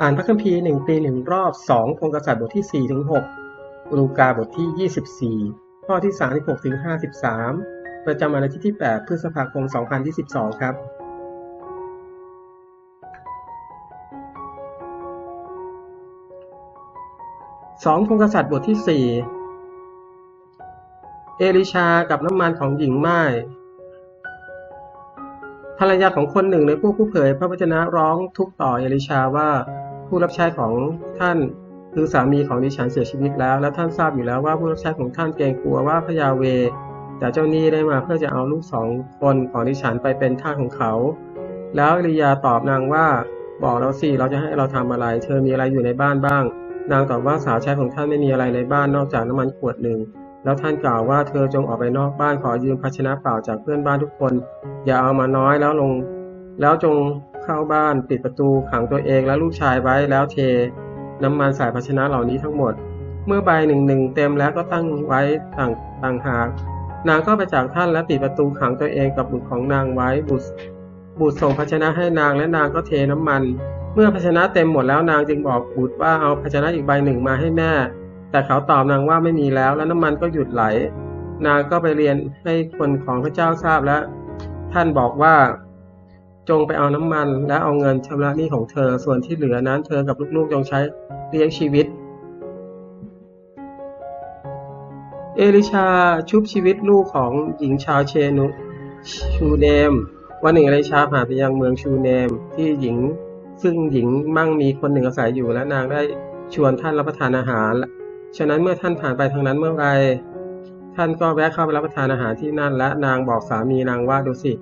อ่านพระคัมภีร์หนึ่งปีหนึ่งรอบสองพงกษัตริย์บทที่สี่ถึงหกลูกาบทที่ยี่สิบสี่ข้อที่สามสิบหกถึงห้าสิบสามประจำวันอาทิตย์ที่แปดพฤษภาคมสองพันยี่สิบสองครับสองพงกษัตริย์บทที่สี่เอลิชากับน้ำมันของหญิงไม้ภรรยาของคนหนึ่งในพวกผู้เผยพระวจนะร้องทุกต่อเอลิชาว่า ผู้รับใช้ของท่านคือสามีของดิฉันเสียชีวิตแล้ว และท่านทราบอยู่แล้วว่าผู้รับใช้ของท่านเกรงกลัวว่าพระยาเว แต่เจ้าหนี้ได้มาเพื่อจะเอาลูกสองคนของดิฉันไปเป็นทาสของเขา แล้วอลียาตอบนางว่าบอกเราสิเราจะให้เราทำอะไร เธอมีอะไรอยู่ในบ้านบ้าง นางตอบว่าสาวใช้ของท่านไม่มีอะไรในบ้านนอกจากน้ำมันขวดหนึ่ง แล้วท่านกล่าวว่าเธอจงออกไปนอกบ้านขอยืมภาชนะเปล่าจากเพื่อนบ้านทุกคน อย่าเอามาน้อยแล้วลง แล้วจง เข้าบ้านปิดประตูขังตัวเองและลูกชายไว้แล้วเท น้ำมันใส่ภาชนะเหล่านี้ทั้งหมด เมื่อใบหนึ่งหนึ่งเต็มแล้วก็ตั้งไว้ต่างต่างหากนางก็ไปจากท่านและปิดประตูขังตัวเองกับบุตรของนางไว้บุตรบุตรส่งภาชนะให้นางและนางก็เทน้ำมัน เมื่อภาชนะเต็มหมดแล้วนางจึงบอกบุตรว่าเอาภาชนะอีกใบหนึ่งมาให้แม่ แต่เขาตอบนางว่าไม่มีแล้วแล้วน้ำมันก็หยุดไหล นางก็ไปเรียนให้คนของพระเจ้าทราบแล้วท่านบอกว่า จงไปเอาน้ำมัน และเอาเงินชำระหนี้ของเธอ ส่วนที่เหลือนั้นเธอกับลูกๆจงใช้เลี้ยงชีวิต เอลิชาชุบชีวิตลูกของหญิงชาวเชนุชูเนม วันหนึ่งเอลิชาผ่านไปยังเมืองชูเนม ที่หญิงซึ่งหญิงมั่งมีคนหนึ่งอาศัยอยู่และนางได้ชวนท่านรับประทานอาหาร ฉะนั้นเมื่อท่านผ่านไปทางนั้นเมื่อไรท่านก็แวะเข้าไปรับประทานอาหารที่นั่น และนางบอกสามีนางว่าดูสิ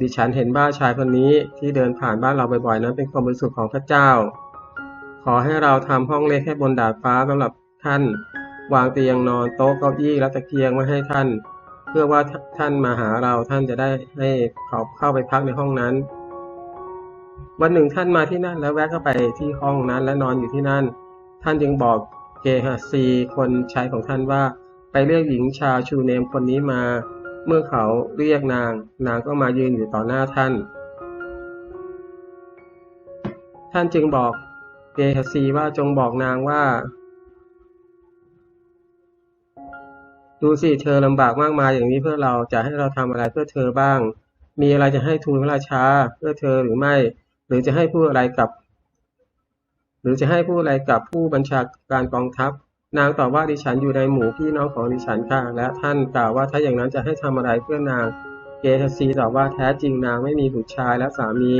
ดิฉันเห็นบ้าชายคนนี้ที่เดินผ่านบ้านเราบ่อยๆ นั้นเป็นความบริสุทธิ์ของพระเจ้า ขอให้เราทำห้องเล็กให้บนดาดฟ้าสำหรับท่าน วางเตียงนอนโต๊ะเก้าอี้และตะเกียงไว้ให้ท่าน เพื่อว่าท่านมาหาเราท่านจะได้ให้เขาเข้าไปพักในห้องนั้น วันหนึ่งท่านมาที่นั่นแล้วแวะเข้าไปที่ห้องนั้นและนอนอยู่ที่นั่น ท่านจึงบอกเกฮาซีคนใช้ของท่านว่าไปเรียกหญิงชาวชูเนมคนนี้มา มื่อเขาเรียกนาง นางก็มายืนอยู่ต่อหน้าท่าน ท่านจึงบอกเกฮาซีว่าจงบอกนางว่า ดูสิเธอลำบากมากมายอย่างนี้เพื่อเราจะให้เราทำอะไรเพื่อเธอบ้าง มีอะไรจะให้ทูลพระราชาเพื่อเธอหรือไม่ หรือจะให้พูดอะไรกับ หรือจะให้พูดอะไรกับผู้บัญชาการกองทัพ นางตอบว่าดิฉันอยู่ในหมู่พี่น้องของดิฉันค่ะ และท่านกล่าวว่าถ้าอย่างนั้นจะให้ทำอะไรเพื่อนาง เกทซีตอบว่าแท้จริงนางไม่มีบุตรชายและสามี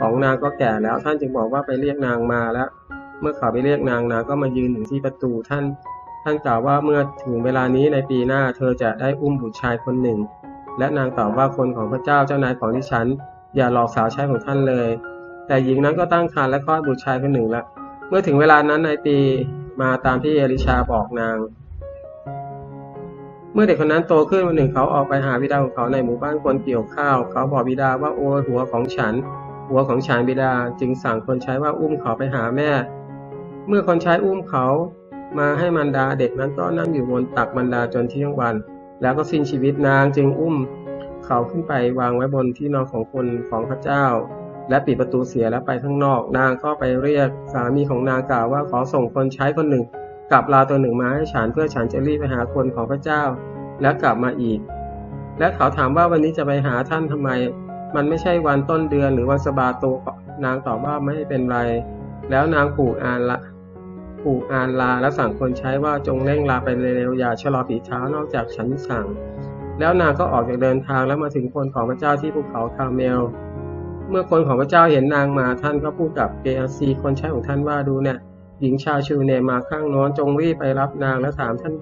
ของนางก็แก่แล้วท่านจึงบอกว่าไปเรียกนางมาแล้วเมื่อเขาไปเรียกนางนางก็มายืนอยู่ที่ประตูท่าน ท่านกล่าวว่าเมื่อถึงเวลานี้ในปีหน้าเธอจะได้อุ้มบุตรชายคนหนึ่ง และนางตอบว่าคนของพระเจ้าเจ้านายของดิฉัน อย่าหลอกสาวใช้ของท่านเลย แต่หญิงนั้นก็ตั้งครรภ์และคลอดบุตรชายคนหนึ่งละเมื่อถึงเวลานั้นในายตี มาตามที่เอลิชาบอกนาง เมื่อเด็กคนนั้นโตขึ้นวันหนึ่งเขาออกไปหาบิดาของเขาในหมู่บ้านคนเกี่ยวข้าว เขาบอกบิดาว่าโอ้หัวของฉัน หัวของฉันบิดาจึงสั่งคนใช้ว่าอุ้มเขาไปหาแม่ เมื่อคนใช้อุ้มเขามาให้มันดาเด็กนั้นก็นั่งอยู่บนตักมันดาจนเที่ยงวัน แล้วก็สิ้นชีวิตนางจึงอุ้ม เขาขึ้นไปวางไว้บนที่นอนของคนของพระเจ้า และปิดประตูเสียแล้วไปข้างนอก นางก็ไปเรียกสามีของนางกล่าวว่าขอส่งคนใช้คนหนึ่งกับลาตัวหนึ่งมาให้ฉันเพื่อฉันจะรีบไปหาคนของพระเจ้า แล้วกลับมาอีก และเขาถามว่าวันนี้จะไปหาท่านทำไม มันไม่ใช่วันต้นเดือนหรือวันสบาโตนางตอบว่าไม่เป็นไร แล้วนางผูกอานละผูกอานลาและสั่งคนใช้ว่าจงเร่งลาไปเร็วๆอย่าชะลอปีเท้านอกจากฉันสั่ง แล้วนางก็ออกจากเดินทางแล้วมาถึงคนของพระเจ้าที่ภูเขาคาเมล เมื่อคนของพระเจ้าเห็นนางมาท่านก็พูดกับเกอาซีคนใช้ของท่านว่าดูเนี่ยหญิงชาวชูเนมาข้างน้นจงรีบไปรับนางและถามท่าน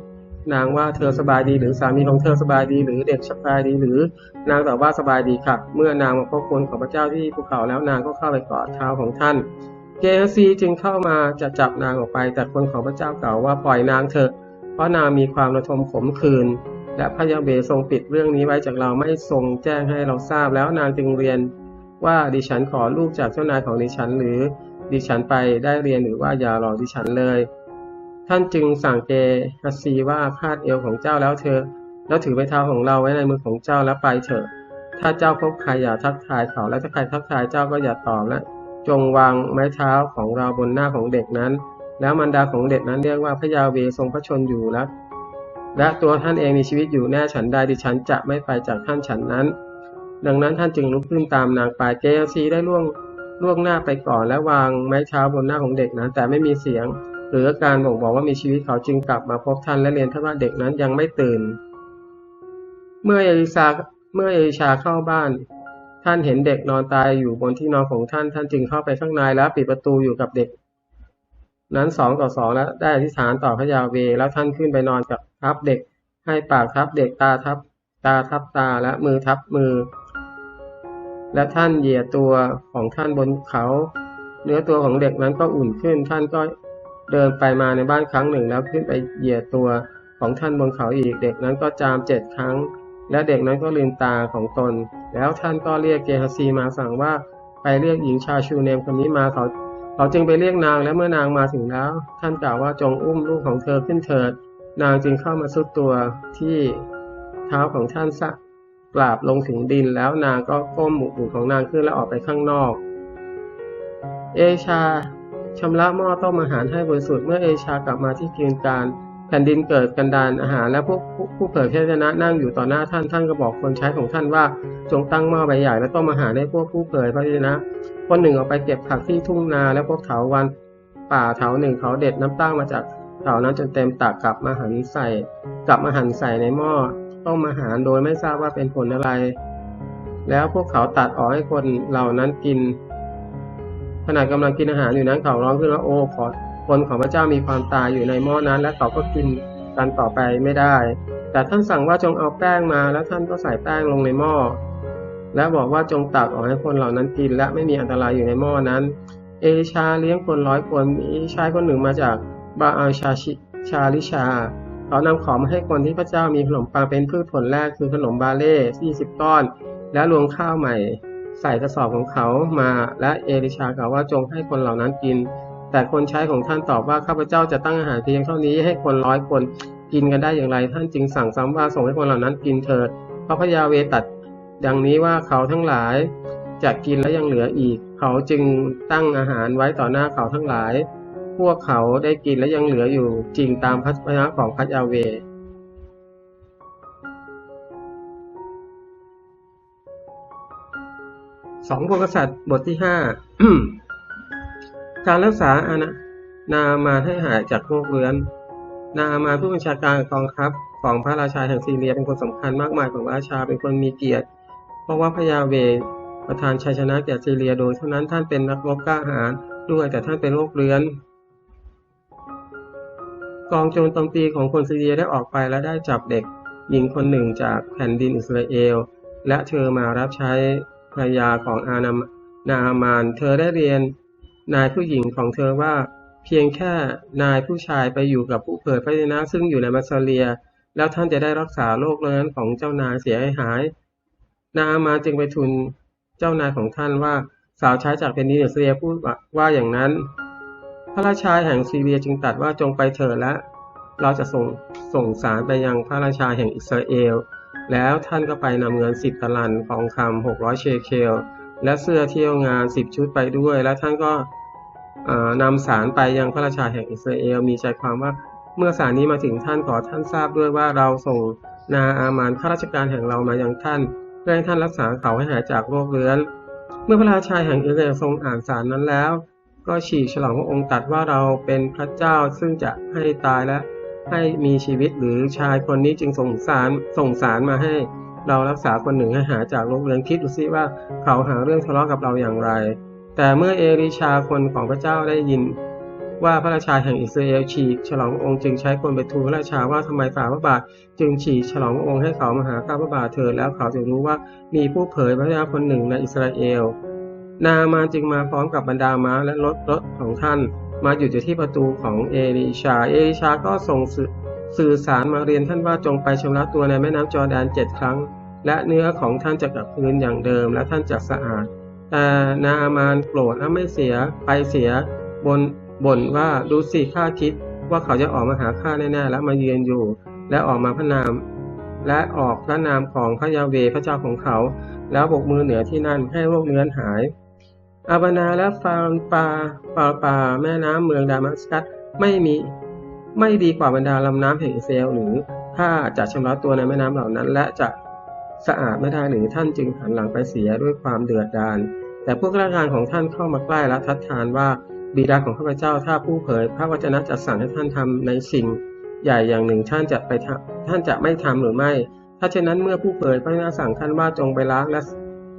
นางว่าเธอสบายดีหรือสามีของเธอสบายดี หรือเด็กสบายดีหรือนางตอบว่าสบายดีครับเมื่อนางมาพบคนของพระเจ้าที่ภูเขาแล้วนางก็เข้าไปกอดเท้าของท่านเกอาซีจึงเข้ามาจะจับนางออกไป แต่คนของพระเจ้ากล่าวว่าปล่อยนางเถอะ เพราะนางมีความระทมขมขื่นและพระยาเบทรงปิดเรื่องนี้ไว้จากเราไม่ทรงแจ้งให้เราทราบแล้วนางจึงเรียน ว่าดิฉันขอลูกจากเจ้านายของดิฉันหรือดิฉันไปได้เรียนหรือว่าอย่ารอดิฉันเลย ท่านจึงสั่งเกฮัสซีว่าคาดเอวของเจ้าแล้วเธอ แล้วถือไปเท้าของเราไว้ในมือของเจ้าแล้วไปเถอะ ถ้าเจ้าพบใครอย่าทักทายเขาและถ้าใครทักทายเจ้าก็อย่าตอบและจงวางไม้เท้าของเราบนหน้าของเด็กนั้น แล้วมารดาของเด็กนั้นเรียกว่าพระยาเวทรงพระชนอยู่แล้วและตัวท่านเองมีชีวิตอยู่แน่ฉันใดดิฉันจะไม่ไปจากท่านฉันนั้น ดังนั้นท่านจึงลุกขึ้นตามนางไปเจลซีได้ล่วงล่วงหน้าไปก่อนและวางไม้เท้าบนหน้าของเด็กนั้น แต่ไม่มีเสียง หรือการบ่งบอกว่ามีชีวิตเขาจึงกลับมาพบท่านและเรียนท่านว่าเด็กนั้นยังไม่ตื่น เมื่อเอลิซาเมื่อเอลิชาเข้าบ้าน ท่านเห็นเด็กนอนตายอยู่บนที่นอนของท่าน ท่านจึงเข้าไปข้างในแล้วปิดประตูอยู่กับเด็ก นั้นสองต่อสองแล้วได้อธิษฐานต่อพระยาเวแล้วท่านขึ้นไปนอนกับทับเด็ก ให้ปากทับเด็กตาทับตาทับตาและมือทับมือ และท่านเหยียดตัวของท่านบนเขา เนื้อตัวของเด็กนั้นก็อุ่นขึ้น ท่านก็เดินไปมาในบ้านครั้งหนึ่ง แล้วขึ้นไปเหยียดตัวของท่านบนเขาอีก เด็กนั้นก็จามเจ็ดครั้ง และเด็กนั้นก็ลืมตาของตน แล้วท่านก็เรียกเกฮาซีมาสั่งว่าไปเรียกหญิงชาชูเนมคนนี้มาเขาเขาจึงไปเรียกนางและเมื่อนางมาถึงแล้ว ท่านกล่าวว่าจงอุ้มลูกของเธอขึ้นเถิด นางจึงเข้ามาสุดตัวที่เท้าของท่านสะ กราบลงถึงดินแล้วนางก็ก้มหมุกของนางขึ้นและออกไปข้างนอก เอชาชำระหม้อต้มอาหารให้บริสุทธิ์เมื่อเอชากลับมาที่กินการแผ่นดินเกิดกันดานอาหารและพวกผู้เผยพระชนะนั่งอยู่ต่อหน้าท่านท่านก็บอกคนใช้ของท่านว่าจงตั้งหม้อใบใหญ่และต้มอาหารให้พวกผู้เผยพระชนะ คนหนึ่งออกไปเก็บผักที่ทุ่งนาและพวกเถาวันป่าเถาหนึ่งเขาเด็ดน้ำตั้งมาจากเถานั้นจนเต็มตักกลับมาหันใส่กลับมาหันใส่ในหม้อ ต้องมาหารโดยไม่ทราบว่าเป็นผลอะไร แล้วพวกเขาตัดออกให้คนเหล่านั้นกิน ขณะกำลังกินอาหารอยู่นั้นเขาร้องขึ้นว่าโอ้ขอคนของพระเจ้ามีความตายอยู่ในหม้อนั้น และเขาก็กินกันต่อไปไม่ได้ แต่ท่านสั่งว่าจงเอาแป้งมา แล้วท่านก็ใส่แป้งลงในหม้อ และบอกว่าจงตักออกให้คนเหล่านั้นกิน และไม่มีอันตรายอยู่ในหม้อนั้น เอลิชาเลี้ยงคนร้อยคนมีชายคนหนึ่งมาจากบาอาชาชิชาลิชา เขานำของมาให้คนที่พระเจ้ามีขนมปังเป็นพืชผลแรกคือขนมบาเล่20ก้อน และรวงข้าวใหม่ใส่กระสอบของเขามาและเอลิชากล่าวว่าจงให้คนเหล่านั้นกิน แต่คนใช้ของท่านตอบว่าข้าพเจ้าจะตั้งอาหารเพียงเท่านี้ให้คนร้อยคนกินกันได้อย่างไร ท่านจึงสั่งซ้ำว่าส่งให้คนเหล่านั้นกินเถิดเพราะพระยาเวตัดดังนี้ว่าเขาทั้งหลายจะกินและยังเหลืออีก เขาจึงตั้งอาหารไว้ต่อหน้าเขาทั้งหลาย พวกเขาได้กินและยังเหลืออยู่จริงตามพระวจนะของพระยาเวสองพวกษัตริย์บทที่ห้าการรักษาอาณานามาให้หายจากโรคเรื้อน นามาผู้บัญชาการกองทัพของพระราชาแห่งซีเรียเป็นคนสำคัญมากมายของพระราชาเป็นคนมีเกียรติ เพราะว่าพระยาเวประทานชัยชนะแก่ซีเรียโดยเท่านั้นท่านเป็นนักรบกล้าหาญด้วยแต่ท่านเป็นโรคเรื้อน กองโจรโจมตีของคนซีเรียได้ออกไปและได้จับเด็กหญิงคนหนึ่งจากแผ่นดินอิสราเอล และเธอมารับใช้ภรรยาของอานามนาอามาน เธอได้เรียนนายผู้หญิงของเธอว่า เพียงแค่นายผู้ชายไปอยู่กับผู้เผยพระชนะซึ่งอยู่ในมัสเลีย แล้วท่านจะได้รักษาโรคเรื้อนของเจ้านายเสียให้หาย นาอามาจึงไปทูลเจ้านายของท่านว่าสาวใช้จากแผ่นดินอิสราเอลพูดว่าอย่างนั้น พระราชาแห่งซีเรียจึงตรัสว่าจงไปเถิดและ เราจะส่งส่งสารไปยังพระราชาแห่งอิสราเอล แล้วท่านก็ไปนำเงินสิบตะลันทองคำหกร้อยเชเคล และเสื้อเที่ยวงานสิบชุดไปด้วย และท่านก็นำสารไปยังพระราชาแห่งอิสราเอลมีใจความว่าเมื่อสารนี้มาถึงท่านขอท่านทราบด้วยว่าเราส่งนาอามานข้าราชการแห่งเรามายังท่านเพื่อให้ท่านรักษาเขาให้หายจากโรคเรื้อน เมื่อพระราชาแห่งอิสราเอลทรงอ่านสารนั้นแล้ว ก็ฉีกฉลองพระองค์ตรัสว่าเราเป็นพระเจ้าซึ่งจะให้ตายและให้มีชีวิตหรือชายคนนี้จึงส่งสารส่งสารมาให้เรารักษาคนหนึ่งให้หาจากโรคเรื้อนคิดดูซิว่าเขาหาเรื่องทะเลาะกับเราอย่างไร แต่เมื่อเอลิชาคนของพระเจ้าได้ยิน ว่าพระราชาแห่งอิสราเอลฉีกฉลององค์จึงใช้คนไปทูลพระราชาว่าทำไมฝ่าพระบาทจึงฉีกฉลององค์ให้เขามาหาข้าพระบาทเถิดแล้วเขาจะรู้ว่ามีผู้เผยพระเจ้าคนหนึ่งในอิสราเอล นามาจึงมาพร้อมกับบรรดาม้าและรถรถของท่าน มาอยู่ที่ประตูของเอลิชา เอลิชาก็ส่งสื่อสารมาเรียนท่านว่าจงไปชำระตัวในแม่น้ำจอร์แดนเจ็ดครั้ง และเนื้อของท่านจะกลับคืนอย่างเดิมและท่านจะสะอาด แต่นาอามานโกรธและไม่เสียไปเสียบนบ่นว่าดูสิข้าคิด ว่าเขาจะออกมาหาข้าแน่ๆและมาเยือนอยู่ และออกมาพระนาม และออกพระนามของพระยาเวพระเจ้าของเขา แล้วบกมือเหนือที่นั่นให้โรคเนื้อหาย อาบานาและฟาลปาฟาลปา แม่น้ำเมืองดามัสกัสไม่มีไม่ดีกว่าบรรดาลำน้ำแห่งเอลหรือถ้าจะชำระตัวในแม่น้ำเหล่านั้น และจะสะอาดไม่ได้หรือท่านจึงหันหลังไปเสียด้วยความเดือดดาลแต่พวกราชการของท่านเข้ามาใกล้และทัดทานว่าบิดาของข้าพเจ้าถ้าผู้เผย พระวจนะจะสั่งให้ท่านทำในสิ่งใหญ่อย่างหนึ่งท่านจะไปท่านจะไม่ทำหรือไม่ ถ้าเช่นนั้นเมื่อผู้เผยพระวจนะสั่งท่านว่าจงไปล้างและ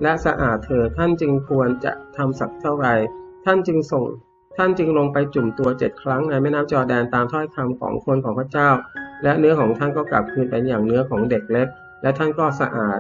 และสะอาดเถิดท่านจึงควรจะทำสักเท่าไหร่ท่านจึงส่ง ท่านจึงลงไปจุ่มตัวเจ็ดครั้งในแม่น้ำจอแดนตามถ้อยคำของคนของพระเจ้า และเนื้อของท่านก็กลับคืนเป็นอย่างเนื้อของเด็กเล็ก และท่านก็สะอาด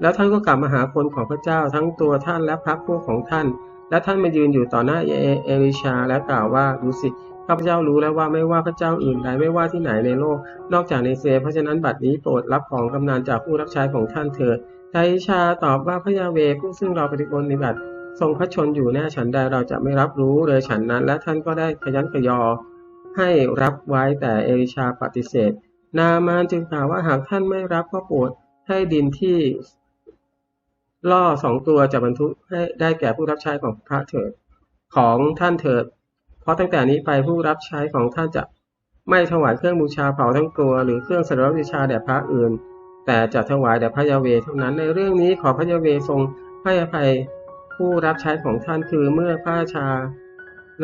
แล้วท่านก็กลับมาหาคนของพระเจ้าทั้งตัวท่านและพรรคพวกของท่าน และท่านมายืนอยู่ต่อหน้าเอลิชาและกล่าวว่าดูสิ ข้าพเจ้ารู้แล้วว่าไม่ว่าพระเจ้าอื่นใดไม่ว่าที่ไหนในโลก นอกจากในเซเพราะฉะนั้นบัดนี้โปรดรับของกำนันจากผู้รับใช้ของท่านเถิดไทชาตอบว่าพระยาเวผู้ซึ่งเราปฏิบัติบัติทรงพระชนอยู่แน่ฉันใดเราจะไม่รับรู้เลยฉันนั้น และท่านก็ได้ขยันขยอ ให้รับไว้แต่เอลิชาปฏิเสธ นามานจึงกล่าวว่าหากท่านไม่รับก็โปรดให้ดินที่ล่อสองตัวจะบรรทุกให้ได้แก่ผู้รับใช้ของพระเถิดของท่านเถิด เพราะตั้งแต่นี้ไปผู้รับใช้ของท่านจะไม่ถวายเครื่องบูชาเผาทั้งตัว หรือเครื่องสักการบูชาแด่พระอื่น แต่จะถวายแด่พระยาเวเท่านั้นในเรื่องนี้ขอพระยาเวทรงให้อภัยผู้รับใช้ของท่านคือเมื่อพระชา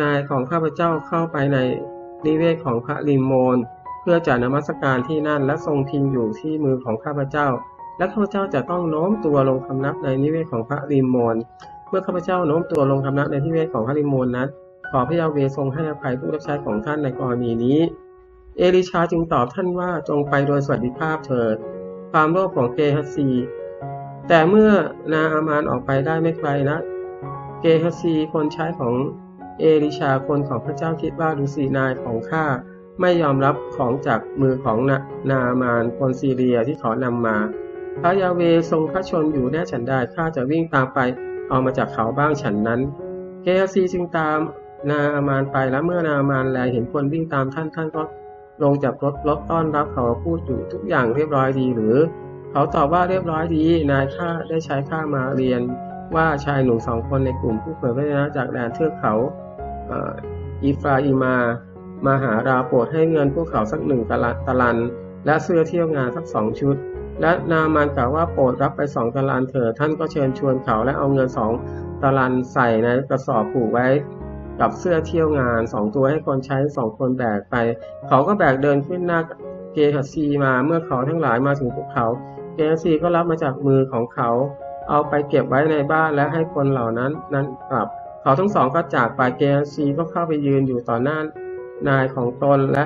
นายของข้าพเจ้าเข้าไปในนิเวศของพระลิมโมนเพื่อจะนมัสการที่นั่นและทรงพิงอยู่ที่มือของข้าพเจ้า และข้าพเจ้าจะต้องโน้มตัวลงคำนับในนิเวศของพระลิมโมนเมื่อข้าพเจ้าโน้มตัวลงคำนับในนิเวศของพระลิมโมนนั้น ขอพระยาเวทรงให้อภัยผู้รับใช้ของท่านในกรณีนี้ เอลิชาจึงตอบท่านว่าจงไปโดยสวัสดิภาพเถิด ความโลภของเกฮัสซี แต่เมื่อนาอามานออกไปได้ไม่ไกลนะ เกฮัสซีคนใช้ของเอลิชาคนของพระเจ้าคิดว่าดูสีนายของข้าไม่ยอมรับของจากมือของนานาอามานคนซีเรียที่ขอนำมา พระยาเวทรงพระชนอยู่แน่ฉันได้ข้าจะวิ่งตามไปเอามาจากเขาบ้างฉันนั้น เกฮัสซีจึงตาม นาอามานไปแล้วเมื่อนาอามานแลเห็นคนวิ่งตามท่านท่านก็ลงจากรถรถต้อนรับเขาพูดอยู่ทุกอย่างเรียบร้อยดีหรือ เขาตอบว่าเรียบร้อยดี นายข้าได้ใช้ข้ามาเรียนว่าชายหนุ่มสองคนในกลุ่มผู้เผยพระชนะจากแดนเทือกเขาอีฟราอิมามาหาราโปรดให้เงินพวกเขาสักหนึ่งตะตะลัน และเสื้อเที่ยวงานสักสองชุด และนามานกล่าวว่าโปรดรับไปสองตะลันเถิดท่านก็เชิญชวนเขาและเอาเงินสองตะลันใส่ในกระสอบผูกไว้ กับเสื้อเที่ยวงานสองตัวให้คนใช้สองคนแบกไป เขาก็แบกเดินขึ้นหน้าเกฮัซีมาเมื่อเขาทั้งหลายมาถึงภูเขาเกฮัซีก็รับมาจากมือของเขา เอาไปเก็บไว้ในบ้านและให้คนเหล่านั้นนั้นกลับ เขาทั้งสองก็จากไปเกฮัซีก็เข้าไปยืนอยู่ต่อหน้านายของตนและ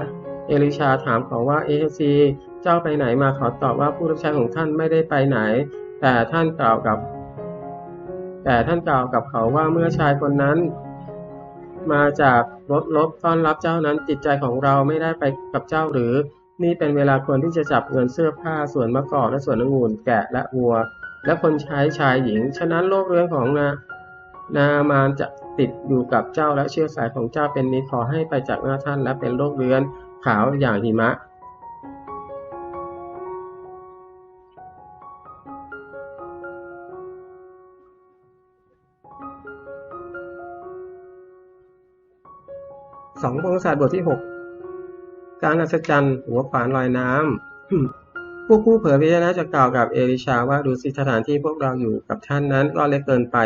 เอลิชาถามเขาว่าเอฮัซีเจ้าไปไหนมาเขาตอบว่าผู้รับใช้ของท่านไม่ได้ไปไหน แต่ท่านกล่าวกับ แต่ท่านกล่าวกับเขาว่าเมื่อชายคนนั้น มาจากรถลบต้อนรับเจ้านั้นจิตใจของเราไม่ได้ไปกับเจ้าหรือ นี่เป็นเวลาควรที่จะจับเงินเสื้อผ้าส่วนมะกอกและส่วนองุ่นแกะและวัว และคนใช้ชายหญิง ฉะนั้นโลกเรื่องของนานามานจะติดอยู่กับเจ้าและเชื้อสายของเจ้าเป็นนี้ขอให้ไปจากหน้าท่านและเป็นโลกเรือนขาวอย่างหิมะ สองประวัติศาสตร์บทที่หกการอัศจรรย์หัวขวานลอยน้ำผู้ผู้เผยพระชนะจะกล่าวกับเอลิชาว่าดูสิสถานที่พวกเราอยู่กับท่านนั้นก็เล็กเกินไป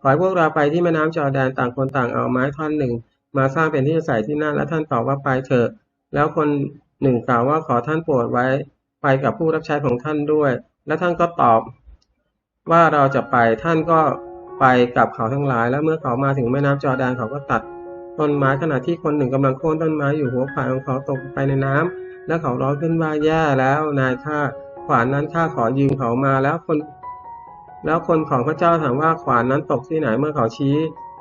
ขอให้พวกเราไปที่แม่น้ำจอแดนต่างคนต่างเอาไม้ท่อนหนึ่ง มาสร้างเป็นที่อาศัยที่นั่นและท่านตอบว่าไปเถอะ แล้วคนหนึ่งกล่าวว่าขอท่านโปรดไว้ ไปกับผู้รับใช้ของท่านด้วย และท่านก็ตอบว่าเราจะไปท่านก็ไปกับเขาทั้งหลาย และเมื่อเขามาถึงแม่น้ำจอแดนเขาก็ตัด ต้นไม้ขณะที่คนหนึ่งกำลังโค่นต้นไม้อยู่หัวขวานของเขาตกไปในน้ำและเขาร้องขึ้นว่าแย่แล้วนายข้าขวานนั้นข้าขอยืมเขามาแล้วคน แล้วคนของพระเจ้าถามว่าขวานนั้นตกที่ไหนเมื่อเขาชี้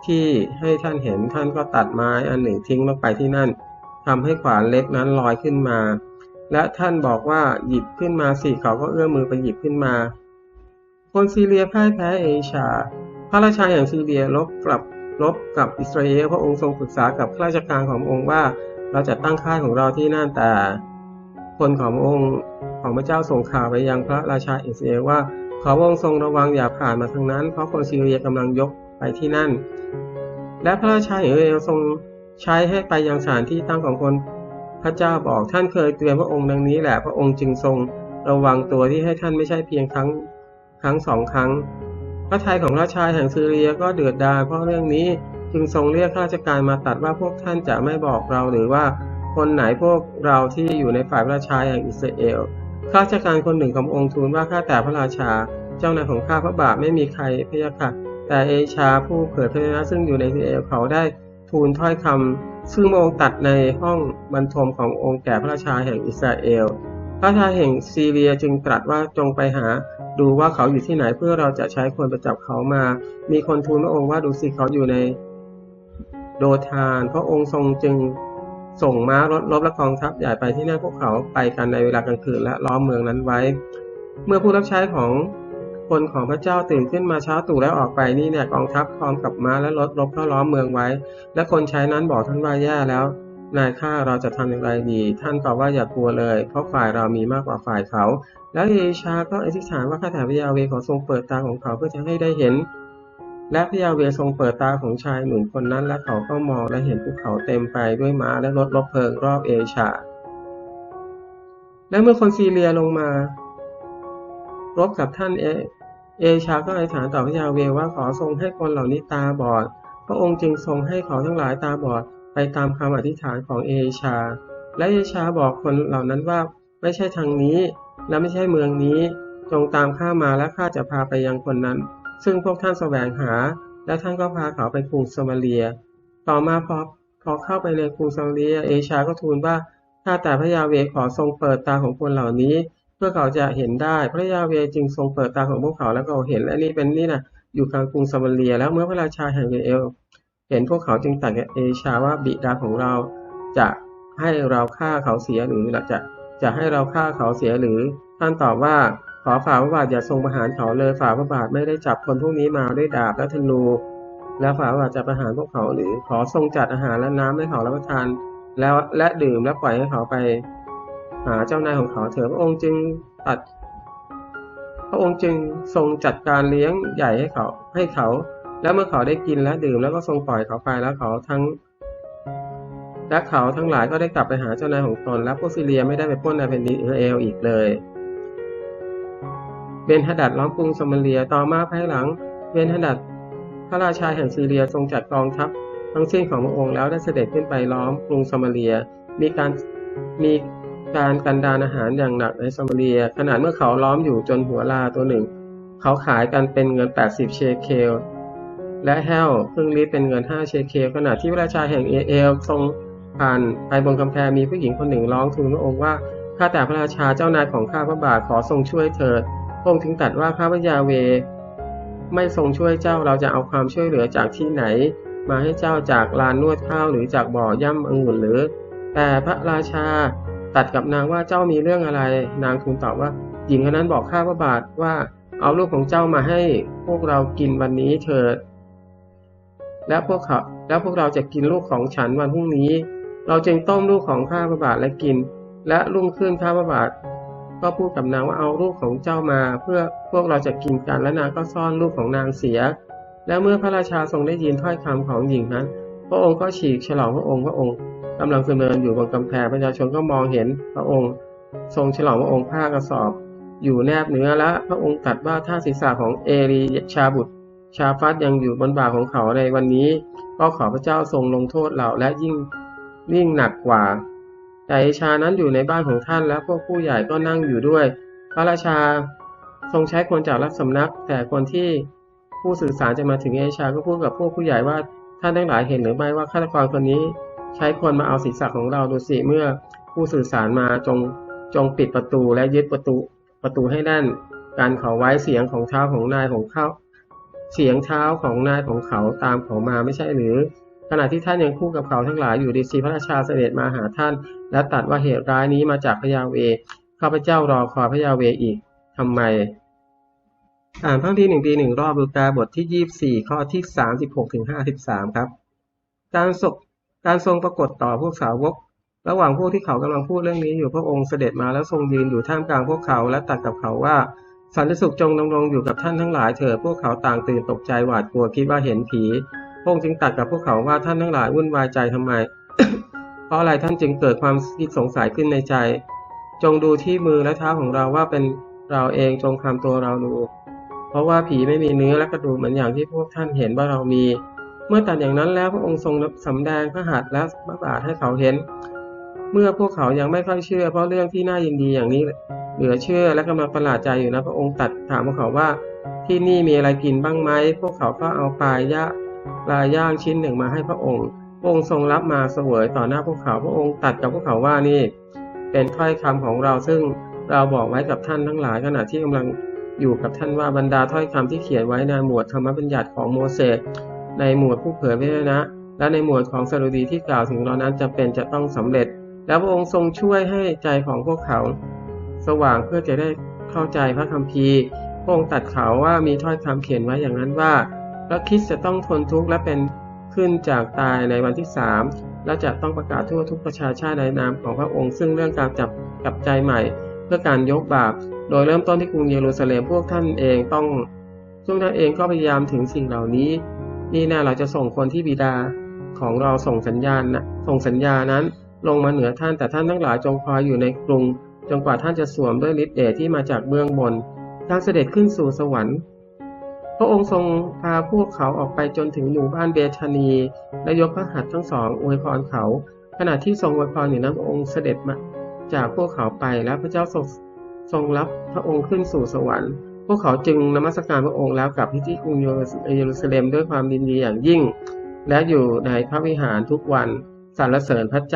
ที่ให้ท่านเห็นท่านก็ตัดไม้อันหนึ่งทิ้งลงไปที่นั่นทำให้ขวานเล็กนั้นลอยขึ้นมา และท่านบอกว่าหยิบขึ้นมาสิเขาก็เอื้อมมือไปหยิบขึ้นมา คนซีเรียพ่ายแพ้เอชา พระราชาอย่างซีเรียลบกลับ รบกับอิสราเอลพระองค์ทรงปรึกษากับข้าราชการขององค์ว่าเราจะตั้งค่ายของเราที่นั่นแต่คนขององค์ของพระเจ้าส่งข่าวไปยังพระราชาอิสราเอลว่าขอองค์ทรงระวังอย่าผ่านมาทางนั้น เพราะคนซีเรียกำลังยกไปที่นั่น และพระราชาอิสราเอลทรงใช้ให้ไปยังสถานที่ตั้งของคนพระเจ้าบอกท่านเคยเตือนพระองค์ดังนี้แหละพระองค์จึงทรงระวังตัวที่ให้ท่านไม่ใช่เพียงครั้งครั้งสองครั้ง พระทัยของราชาแห่งซีเรียก็เดือดดาลเพราะเรื่องนี้จึงทรงเรียกข้าราชการมาตัดว่าพวกท่านจะไม่บอกเราหรือว่าคนไหนพวกเราที่อยู่ในฝ่ายพระราชาแห่งอิสราเอลข้าราชการคนหนึ่งขององค์ทูลว่าข้าแต่พระราชา เจ้านายของข้าพระบาทไม่มีใครพยาค่ะแต่เอชาผู้เผยพระชนะซึ่งอยู่ในอิสราเอลเขาได้ทูลถ้อยคำซึ่งองค์ตัดในห้องบรรทมขององค์แก่พระราชาแห่งอิสราเอล พระราชาแห่งซีเรียจึงตรัสว่าจงไปหา ดูว่าเขาอยู่ที่ไหนเพื่อเราจะใช้คนไปจับเขามา มีคนทูลพระองค์ว่าดูสิเขาอยู่ในโดทาน พระองค์ทรงจึงส่งม้ารถรบและกองทัพใหญ่ไปที่นั่นพวกเขาไปกันในเวลากลางคืนและล้อมเมืองนั้นไว้ เมื่อผู้รับใช้ของคนของพระเจ้าตื่นขึ้นมาเช้าตู่แล้วออกไปนี่เนี่ยกองทัพพร้อมกับม้าและรถรบเข้าล้อมเมืองไว้ และคนใช้นั้นบอกท่านว่าแย่แล้ว นายข้าเราจะทำอย่างไรดี ท่านตอบว่าอย่ากลัวเลย เพราะฝ่ายเรามีมากกว่าฝ่ายเขา แล้วเอชาก็อธิษฐานว่าข้าแต่พระยาเวขอทรงเปิดตาของเขาเพื่อจะให้ได้เห็น และพระยาเวทรงเปิดตาของชายหนุ่มคนนั้น และเขาก็มองและเห็นภูเขาเต็มไปด้วยม้าและรถรบเพลิงรอบเอชา และเมื่อคนซีเรียลงมา รบกับท่านเอเอชาก็อธิษฐานต่อพระยาเวว่าขอทรงให้คนเหล่านี้ตาบอด พระองค์จึงทรงให้เขาทั้งหลายตาบอด ไปตามคำอธิษฐานของเอชา และเอชาบอกคนเหล่านั้นว่าไม่ใช่ทางนี้ และไม่ใช่เมืองนี้ จงตามข้ามาและข้าจะพาไปยังคนนั้น ซึ่งพวกท่านแสวงหา และท่านก็พาเขาไปกรุงสมาเลีย ต่อมาพอพอเข้าไปในกรุงสมาเลีย เอชาก็ทูลว่าข้าแต่พระยาเวขอทรงเปิดตาของคนเหล่านี้ เพื่อเขาจะเห็นได้ พระยาเวจึงทรงเปิดตาของพวกเขาแล้วก็เห็นและนี่เป็นนี่นะอยู่กลางกรุงสมาเลีย แล้วเมื่อพระราชาแห่งเอล เห็นพวกเขาจึงตัดกับเอชาว่าบิดาของเราจะให้เราฆ่าเขาเสียหรือจะจะให้เราฆ่าเขาเสียหรือ ท่านตอบว่าขอฝ่าพระบาทอย่าทรงประหารเขาเลยฝ่าพระบาทไม่ได้จับคนพวกนี้มาด้วยดาบและธนู แล้วฝ่าพระบาทจะประหารพวกเขาหรือขอทรงจัดอาหารและน้ำให้เขารับประทาน แล้วและดื่มและปล่อยให้เขาไป หาเจ้านายของเขาเถิดพระองค์จึงตัด พระองค์จึงทรงจัดการเลี้ยงใหญ่ให้เขาให้เขา แล้วเมื่อเขาได้กินและดื่มแล้วก็ทรงปล่อยเขาไปแล้วเขาทั้งและเขาทั้งหลายก็ได้กลับไปหาเจ้านายของตนและพวกซิเลียไม่ได้ไปพ้นในแผ่นดินอิสราเอลอีกเลยเบนฮดัดล้อมกรุงสมาเลียต่อมาภายหลังเบนฮดัดพระราชาแห่งซีเรียทรงจัดกองทัพทั้งสิ้นของพระองค์แล้วได้เสด็จขึ้นไปล้อมกรุงสมาเลีย มีการมีการกันดานอาหารอย่างหนักในซมาเรีย ขนาดเมื่อเขาล้อมอยู่จนหัวลาตัวหนึ่ง เขาขายกันเป็นเงิน 80 เชเคล และแฮลเพิ่งรีบเป็นเงิน5เชเคลขณะที่พระราชาแห่งเอเอลทรงผ่านไปบนกำแพงมีผู้หญิงคนหนึ่งร้องทูลพระองค์ว่าข้าแต่พระราชาเจ้านายของข้าพระบาทขอทรงช่วยเถิดพระองค์ถึงตัดว่าข้าพระยาเว ไม่ทรงช่วยเจ้าเราจะเอาความช่วยเหลือจากที่ไหน มาให้เจ้าจากลานนวดข้าวหรือจากบ่อย่ำองุ่นหรือ แต่พระราชาตัดกับนางว่าเจ้ามีเรื่องอะไร นางทูลตอบว่า หญิงคนนั้นบอกข้าพระบาทว่าเอาลูกของเจ้ามาให้พวกเรากินวันนี้เถิด และพวกเขาแล้วพวกเราจะกินลูกของฉันวันพรุ่งนี้ เราจึงต้มลูกของข้าพระบาทและกิน และรุ่งขึ้นข้าพระบาทก็พูดกับนางว่าเอาลูกของเจ้ามา เพื่อพวกเราจะกินกันและนางก็ซ่อนลูกของนางเสีย และเมื่อพระราชาทรงได้ยินถ้อยคำของหญิงนั้น พระองค์ก็ฉีกฉลองพระองค์พระองค์กำลังเสดินอยู่บนกำแพงประชาชนก็มองเห็นพระองค์ ทรงฉลองพระองค์ผ้ากระสอบ อยู่แนบเนื้อและพระองค์ตัดว่าท่าศีรษะของเอรีชาบุตร ชาฟัดยังอยู่บนบ่าของเขาในวันนี้ ก็ขอพระเจ้าทรงลงโทษเราและยิ่งยิ่งหนักกว่า แต่เอชานั้นอยู่ในบ้านของท่านและพวกผู้ใหญ่ก็นั่งอยู่ด้วย พระราชาทรงใช้คนจากรัฐสำนัก แต่คนที่ผู้สื่อสารจะมาถึงเอชาก็พูดกับพวกผู้ใหญ่ว่าท่านทั้งหลายเห็นหรือไม่ว่าฆาตกรคนนี้ ใช้คนมาเอาศีรษะของเราดูสิเมื่อผู้สื่อสารมาจงจงปิดประตูและยึดประตูประตูให้แน่นการขาไว้เสียงของเท้าของนายของเขา เสียงเท้าของนายของเขาตามเขามาไม่ใช่หรือ ขณะที่ท่านยังคู่กับเขาทั้งหลายอยู่ดีซีพระราชาเสด็จมาหาท่าน และตัดว่าเหตุร้ายนี้มาจากพระยาเวข้าพเจ้ารอคอยพระยาเวอีกทำไม อ่านพระที่หนึ่งปีหนึ่งรอบดูกาบทที่ยี่สี่ข้อที่สามสิบหกถึงห้าสิบสามครับ การศกการทรงปรากฏต่อพวกสาวกระหว่างพวกที่เขากำลังพูดเรื่องนี้อยู่พระองค์เสด็จมาแล้วทรงยืนอยู่ท่ามกลางพวกเขาและตัดกับเขาว่า สันติสุขจงดำรงอยู่กับท่านทั้งหลายเถิดพวกเขาต่างตื่นตกใจหวาดกลัวคิดว่าเห็นผีพระองค์จึงตัดกับพวกเขาว่าท่านทั้งหลายวุ่นวายใจทำไม เพราะอะไรท่านจึงเกิดความคิดสงสัยขึ้นในใจ จงดูที่มือและเท้าของเราว่าเป็นเราเองจงคำตัวเราดู เพราะว่าผีไม่มีเนื้อและกระดูกเหมือนอย่างที่พวกท่านเห็นว่าเรามี เมื่อตัดอย่างนั้นแล้วพระองค์ทรงสำแดงพระหัตถ์และพระบาทให้เขาเห็น เมื่อพวกเขายังไม่ค่อยเชื่อ เพราะเรื่องที่น่ายินดีอย่างนี้ เหลือเชื่อและกำลังประหลาดใจอยู่นะ พระองค์ตัดถามพวกเขาว่าที่นี่มีอะไรกินบ้างไหม พวกเขาก็เอาปลายย่าปลาย่างชิ้นหนึ่งมาให้พระองค์ พระองค์ทรงรับมาเสวยต่อหน้าพวกเขา พระองค์ตัดกับพวกเขาว่านี่ เป็นถ้อยคำของเราซึ่งเราบอกไว้กับท่านทั้งหลายขณะที่กำลังอยู่กับท่านว่าบรรดาถ้อยคำที่เขียนไว้ในหมวดธรรมบัญญัติของโมเสสในหมวดผู้เผยพระวจนะ และในหมวดของสรุดีที่กล่าวถึงเรานั้นจะเป็นจะต้องสำเร็จ แล้วพระองค์ทรงช่วยให้ใจของพวกเขา สว่างเพื่อจะได้เข้าใจพระคัมภีร์ พระองค์ตัดเขาว่ามีถ้อยคำเขียนไว้อย่างนั้นว่าพระคริสต์จะต้องทนทุกข์และเป็นขึ้นจากตายในวันที่สามและจะต้องประกาศทั่วทุกประชาชาติในนามของพระองค์ ซึ่งเรื่องการจับกับใจใหม่ เพื่อการยกบาป โดยเริ่มต้นที่กรุงเยรูซาเล็มพวกท่านเองต้องพวกท่านเองก็พยายามถึงสิ่งเหล่านี้ นี่แน่เราจะส่งคนที่บิดาของเราส่งสัญญาณนะส่งสัญญานั้น ลงมาเหนือท่านแต่ท่านทั้งหลายจงคอยอยู่ในกรุงจนกว่าท่านจะสวมด้วยฤทธิ์เดชที่มาจากเบื้องบนทางเสด็จขึ้นสู่สวรรค์ พระองค์ทรงพาพวกเขาออกไปจนถึงหมู่บ้านเบธานีและยกพระหัตถ์ทั้งสองอวยพรเขา ขณะที่ทรงอวยพรอยู่นั้นองค์เสด็จมาจากพวกเขาไปและพระเจ้าทรงทรงรับพระองค์ขึ้นสู่สวรรค์ พวกเขาจึงนมัสการพระองค์แล้วกลับที่ที่กรุงเยรูซาเล็มด้วยความยินดีอย่างยิ่ง และอยู่ในพระวิหารทุกวันสรรเสริญพระเจ้า